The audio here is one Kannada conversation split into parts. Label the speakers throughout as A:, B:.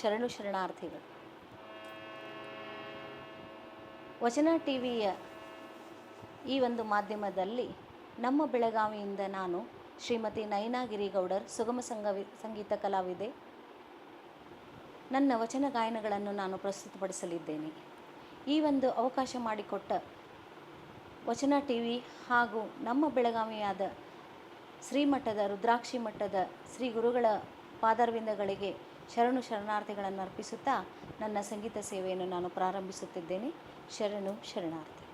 A: ಶರಣು ಶರಣಾರ್ಥಿಗಳು. ವಚನ ಟಿ ವಿಯ ಈ ಒಂದು ಮಾಧ್ಯಮದಲ್ಲಿ ನಮ್ಮ ಬೆಳಗಾವಿಯಿಂದ ನಾನು ಶ್ರೀಮತಿ ನಯನಾಗಿರಿ ಗೌಡರ್ ಸುಗಮ ಸಂಗವಿ ಸಂಗೀತ ಕಲಾವಿದೆ. ನನ್ನ ವಚನ ಗಾಯನಗಳನ್ನು ನಾನು ಪ್ರಸ್ತುತಪಡಿಸಲಿದ್ದೇನೆ. ಈ ಒಂದು ಅವಕಾಶ ಮಾಡಿಕೊಟ್ಟ ವಚನ ಟಿ ವಿ ಹಾಗೂ ನಮ್ಮ ಬೆಳಗಾವಿಯಾದ ಶ್ರೀಮಠದ, ರುದ್ರಾಕ್ಷಿ ಮಠದ ಶ್ರೀ ಗುರುಗಳ ಪಾದಾರವಿಂದಗಳಿಗೆ ಶರಣು ಶರಣಾರ್ಥಿಗಳನ್ನು ಅರ್ಪಿಸುತ್ತಾ ನನ್ನ ಸಂಗೀತ ಸೇವೆಯನ್ನು ನಾನು ಪ್ರಾರಂಭಿಸುತ್ತಿದ್ದೇನೆ. ಶರಣು ಶರಣಾರ್ಥಿ.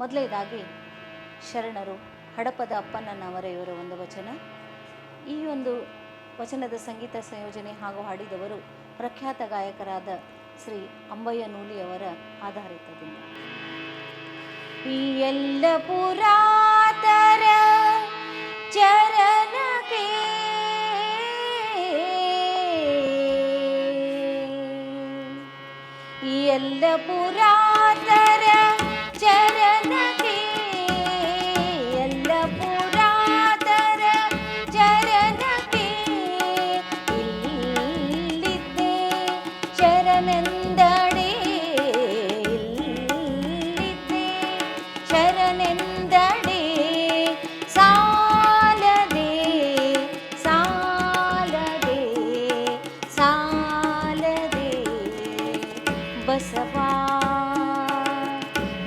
A: ಮೊದಲನೇದಾಗಿ, ಶರಣರು ಹಡಪದ ಅಪ್ಪಣ್ಣನವರ ಇವರ ಒಂದು ವಚನ. ಈ ಒಂದು ವಚನದ ಸಂಗೀತ ಸಂಯೋಜನೆ ಹಾಗೂ ಹಾಡಿದವರು ಪ್ರಖ್ಯಾತ ಗಾಯಕರಾದ ಶ್ರೀ ಅಂಬಯ್ಯ ನೂಲಿಯವರ ಆಧಾರಿತದಿಂದ. ಈ ಎಲ್ಲ ಪುರಾತರ ಶರಣೆಂದಡೆ ಇಲ್ಲಿದ್ದೆ ಶರಣೆಂದಡೆ ಸಾಲದೆ ಸಾಲದೆ ಸಾಲದೆ ಬಸವ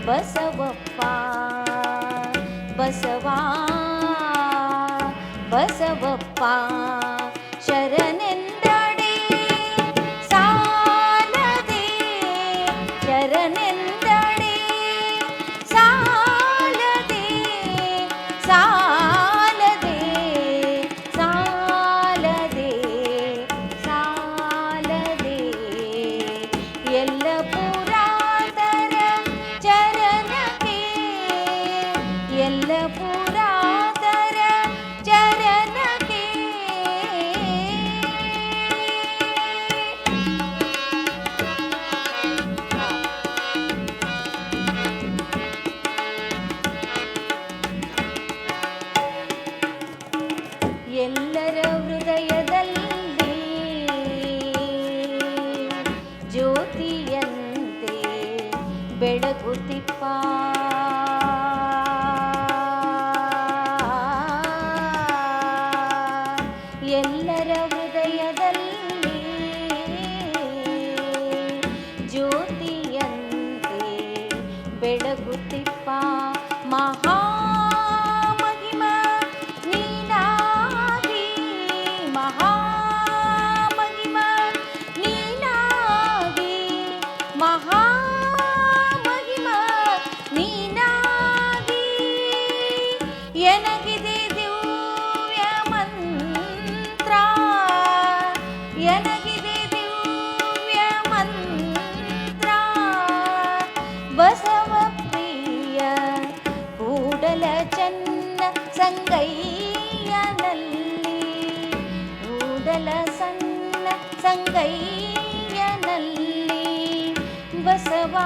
A: ಬಸವಪ್ಪ ಬಸವ ಬಸವಪ್ಪ ಬೆಳಗುತ್ತಿಪ್ಪ ಎಲ್ಲರ ಹೃದಯದಲ್ಲಿ ಜ್ಯೋತಿಯಂತೆ ಬೆಳಗುತ್ತಿಪ್ಪ ಮಹಾ ನೀನಾಗಿ ಚನ್ನ ಸಂಗಯ್ಯನಲ್ಲಿ ಕೂಡಲ ಸಣ್ಣ ಸಂಗಯ್ಯನಲ್ಲಿ ಬಸವ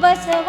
A: ಬಸವ ಬಸವ